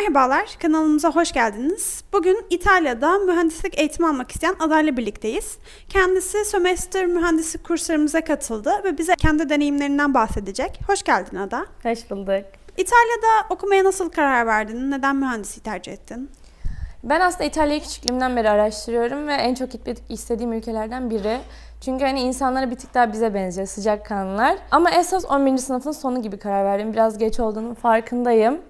Merhabalar, kanalımıza hoş geldiniz. Bugün İtalya'da mühendislik eğitimi almak isteyen adayla birlikteyiz. Kendisi sömestr mühendislik kurslarımıza katıldı ve bize kendi deneyimlerinden bahsedecek. Hoş geldin Ada. Hoş bulduk. İtalya'da okumaya nasıl karar verdin? Neden mühendisliği tercih ettin? Ben aslında İtalya'yı küçüklüğümden beri araştırıyorum ve en çok gitmek istediğim ülkelerden biri. Çünkü hani insanlara bir tık daha bize benziyor, sıcak kanlılar. Ama esas 11. sınıfın sonu gibi karar verdim. Biraz geç olduğunun farkındayım.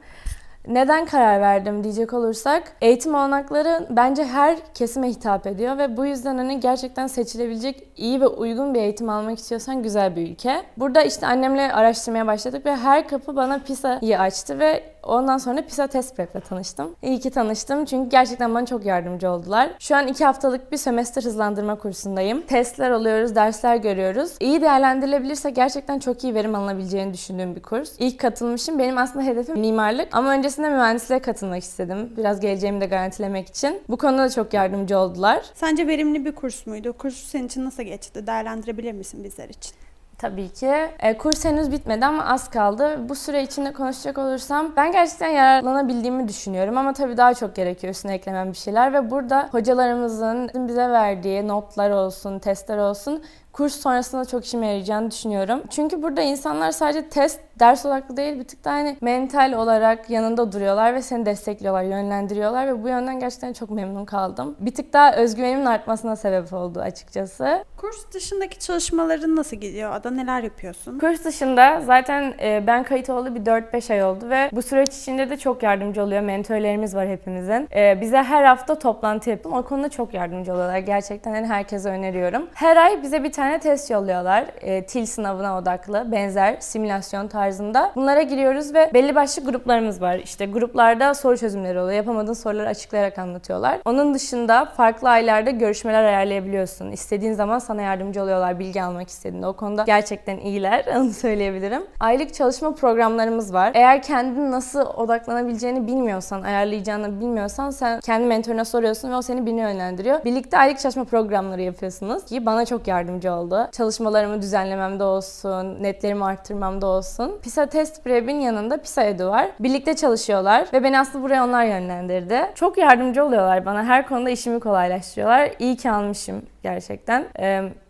Neden karar verdim diyecek olursak eğitim olanakları bence her kesime hitap ediyor ve bu yüzden hani gerçekten seçilebilecek iyi ve uygun bir eğitim almak istiyorsan güzel bir ülke. Burada işte annemle araştırmaya başladık ve her kapı bana PISA'yı açtı ve ondan sonra PISA test prep'le tanıştım. İyi ki tanıştım çünkü gerçekten bana çok yardımcı oldular. Şu an iki haftalık bir sömestr hızlandırma kursundayım. Testler alıyoruz, dersler görüyoruz. İyi değerlendirilebilirse gerçekten çok iyi verim alınabileceğini düşündüğüm bir kurs. İlk katılmışım. Benim aslında hedefim mimarlık ama öncesinde mühendisliğe katılmak istedim. Biraz geleceğimi de garantilemek için. Bu konuda da çok yardımcı oldular. Sence verimli bir kurs muydu? Kurs senin için nasıl geçti? Değerlendirebilir misin bizler için? Tabii ki. E, kurs henüz bitmedi ama az kaldı. Bu süre içinde konuşacak olursam ben gerçekten yararlanabildiğimi düşünüyorum ama tabii daha çok gerekiyor üstüne eklemem bir şeyler ve burada hocalarımızın bize verdiği notlar olsun, testler olsun kurs sonrasında çok işime yarayacağını düşünüyorum. Çünkü burada insanlar sadece test, ders odaklı değil bir tık da hani mental olarak yanında duruyorlar ve seni destekliyorlar, yönlendiriyorlar ve bu yönden gerçekten çok memnun kaldım. Bir tık daha özgüvenimin artmasına sebep oldu açıkçası. Kurs dışındaki çalışmaların nasıl gidiyor? Ada neler yapıyorsun? Kurs dışında zaten e, ben kayıt oldu bir 4-5 ay oldu ve bu süreç içinde de çok yardımcı oluyor. Mentorlarımız var hepimizin. E, bize her hafta toplantı yapıp o konuda çok yardımcı oluyorlar. Gerçekten yani herkese öneriyorum. Her ay bize bir tane test yolluyorlar. E, TIL sınavına odaklı, benzer simülasyon tarzında. Bunlara giriyoruz ve belli başlı gruplarımız var. İşte gruplarda soru çözümleri oluyor. Yapamadığın soruları açıklayarak anlatıyorlar. Onun dışında farklı aylarda görüşmeler ayarlayabiliyorsun. İstediğin zaman sana yardımcı oluyorlar bilgi almak istediğinde. O konuda gerçekten iyiler. Onu söyleyebilirim. Aylık çalışma programlarımız var. Eğer kendin nasıl odaklanabileceğini bilmiyorsan, ayarlayacağını bilmiyorsan sen kendi mentoruna soruyorsun ve o seni birine yönlendiriyor. Birlikte aylık çalışma programları yapıyorsunuz ki bana çok yardımcı oldu. Çalışmalarımı düzenlememde olsun, netlerimi arttırmamda olsun. PISA test prep'in yanında PISA Edu var. Birlikte çalışıyorlar ve beni aslında buraya onlar yönlendirdi. Çok yardımcı oluyorlar bana. Her konuda işimi kolaylaştırıyorlar. İyi ki almışım gerçekten.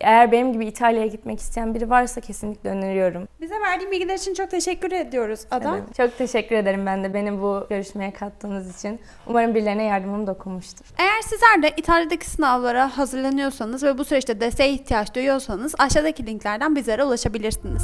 Eğer benim gibi İtalya'ya gitmek isteyen biri varsa kesinlikle öneriyorum. Bize verdiğin bilgiler için çok teşekkür ediyoruz Ada. Evet. Çok teşekkür ederim ben de beni bu görüşmeye kattığınız için. Umarım birilerine yardımım dokunmuştur. Eğer sizler de İtalya'daki sınavlara hazırlanıyorsanız ve bu süreçte desteğe ihtiyaç duyuyorsanız aşağıdaki linklerden bizlere ulaşabilirsiniz.